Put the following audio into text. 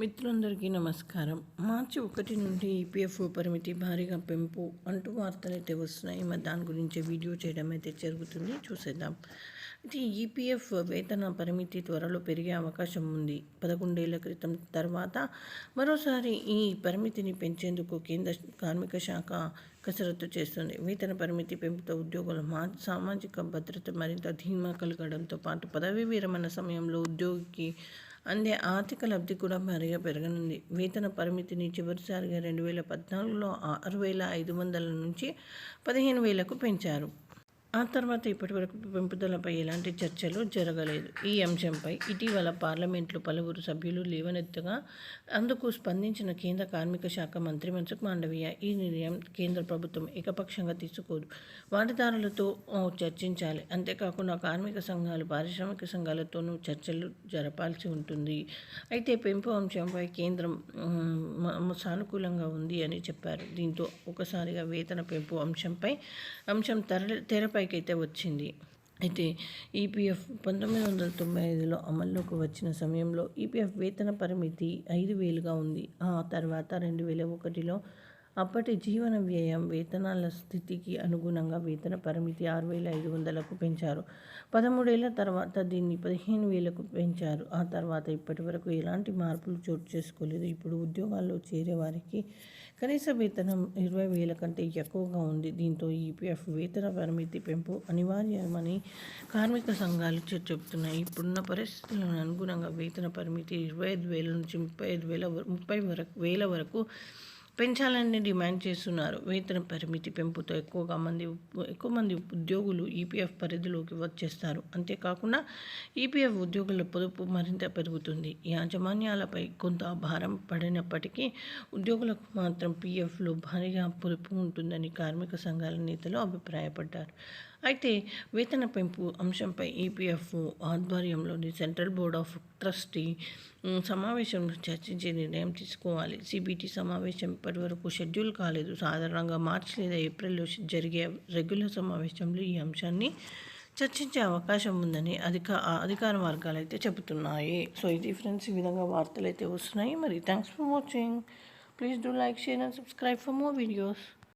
మిత్రులందరికీ నమస్కారం. మార్చి ఒకటి నుండి ఈపీఎఫ్ఓ పరిమితి భారీగా పెంపు అంటూ వార్తలు అయితే వస్తున్నాయి. మరి దాని గురించి వీడియో చేయడం అయితే జరుగుతుంది. చూసేద్దాం. అయితే ఈపీఎఫ్ వేతన పరిమితి త్వరలో పెరిగే అవకాశం ఉంది. పదకొండేళ్ళ క్రితం తర్వాత మరోసారి ఈ పరిమితిని పెంచేందుకు కేంద్ర కార్మిక శాఖ కసరత్తు చేస్తుంది. వేతన పరిమితి పెంపుతో ఉద్యోగుల మా సామాజిక భద్రత మరింత ధీమా కలగడంతో పాటు పదవీ విరమణ సమయంలో ఉద్యోగికి అందే ఆర్థిక లబ్ధి కూడా మరిగా పెరగనుంది. వేతన పరిమితిని చివరిసారిగా రెండు వేల పద్నాలుగులో ఆరు వేల ఐదు వందల నుంచి పదిహేను వేలకు పెంచారు. ఆ తర్వాత ఇప్పటివరకు పెంపుదలపై ఎలాంటి చర్చలు జరగలేదు. ఈ అంశంపై ఇటీవల పార్లమెంట్లో పలువురు సభ్యులు లేవనెత్తగా అందుకు స్పందించిన కేంద్ర కార్మిక శాఖ మంత్రి మన్సుఖ్ మాండవీయ ఈ నిర్ణయం కేంద్ర ప్రభుత్వం ఏకపక్షంగా తీసుకోదు. వాటాదారులతో చర్చించాలి. అంతేకాకుండా కార్మిక సంఘాలు పారిశ్రామిక సంఘాలతోనూ చర్చలు జరపాల్సి ఉంటుంది. అయితే పెంపు అంశంపై కేంద్రం సానుకూలంగా ఉంది అని చెప్పారు. దీంతో ఒకసారిగా వేతన పెంపు అంశంపై అంశం తెర తెరపై అయితే వచ్చింది. అయితే ఈపీఎఫ్ పంతొమ్మిది వందల తొంభై ఐదులో అమల్లోకి వచ్చిన సమయంలో ఈపీఎఫ్ వేతన పరిమితి ఐదు వేలుగా ఉంది. ఆ తర్వాత రెండు వేల ఒకటిలో అప్పటి జీవన వ్యయం వేతనాల స్థితికి అనుగుణంగా వేతన పరిమితి ఆరు వేల ఐదు వందలకు పెంచారు. పదమూడేళ్ళ తర్వాత దీన్ని పదిహేను వేలకు పెంచారు. ఆ తర్వాత ఇప్పటి వరకు ఎలాంటి మార్పులు చోటు చేసుకోలేదు. ఇప్పుడు ఉద్యోగాల్లో చేరే వారికి కనీస వేతనం ఇరవై వేల కంటే ఎక్కువగా ఉంది. దీంతో ఈపీఎఫ్ వేతన పరిమితి పెంపు అనివార్యమని కార్మిక సంఘాలు చెబుతున్నాయి. ఇప్పుడున్న పరిస్థితులను అనుగుణంగా వేతన పరిమితి ఇరవై ఐదు వేల నుంచి ముప్పై ఐదు వేల ముప్పై వరకు వేల వరకు పెంచాలని డిమాండ్ చేస్తున్నారు. వేతన పరిమితి పెంపుతో ఎక్కువగా మంది ఎక్కువ మంది ఉద్యోగులు ఈపీఎఫ్ పరిధిలోకి వచ్చేస్తారు. అంతేకాకుండా ఈపీఎఫ్ ఉద్యోగుల పొదుపు మరింత పెరుగుతుంది. యాజమాన్యాలపై కొంత భారం పడినప్పటికీ ఉద్యోగులకు మాత్రం పీఎఫ్లో భారీగా పొదుపు ఉంటుందని కార్మిక సంఘాల నేతలు అభిప్రాయపడ్డారు. అయితే వేతన పెంపు అంశంపై ఈపీఎఫ్ ఆధ్వర్యంలోని సెంట్రల్ బోర్డ్ ఆఫ్ ట్రస్టీ సమావేశంలో చర్చించే నిర్ణయం తీసుకోవాలి. సిబిటి సమావేశం ఇప్పటి వరకు షెడ్యూల్ కాలేదు. సాధారణంగా మార్చి లేదా ఏప్రిల్లో జరిగే రెగ్యులర్ సమావేశంలో ఈ అంశాన్ని చర్చించే అవకాశం ఉందని అధిక అధికార వర్గాలు అయితే చెబుతున్నాయి. సో ఇది ఫ్రెండ్స్ ఈ విధంగా వార్తలు అయితే వస్తున్నాయి. మరి thanks for watching. Please do like share and subscribe for more videos.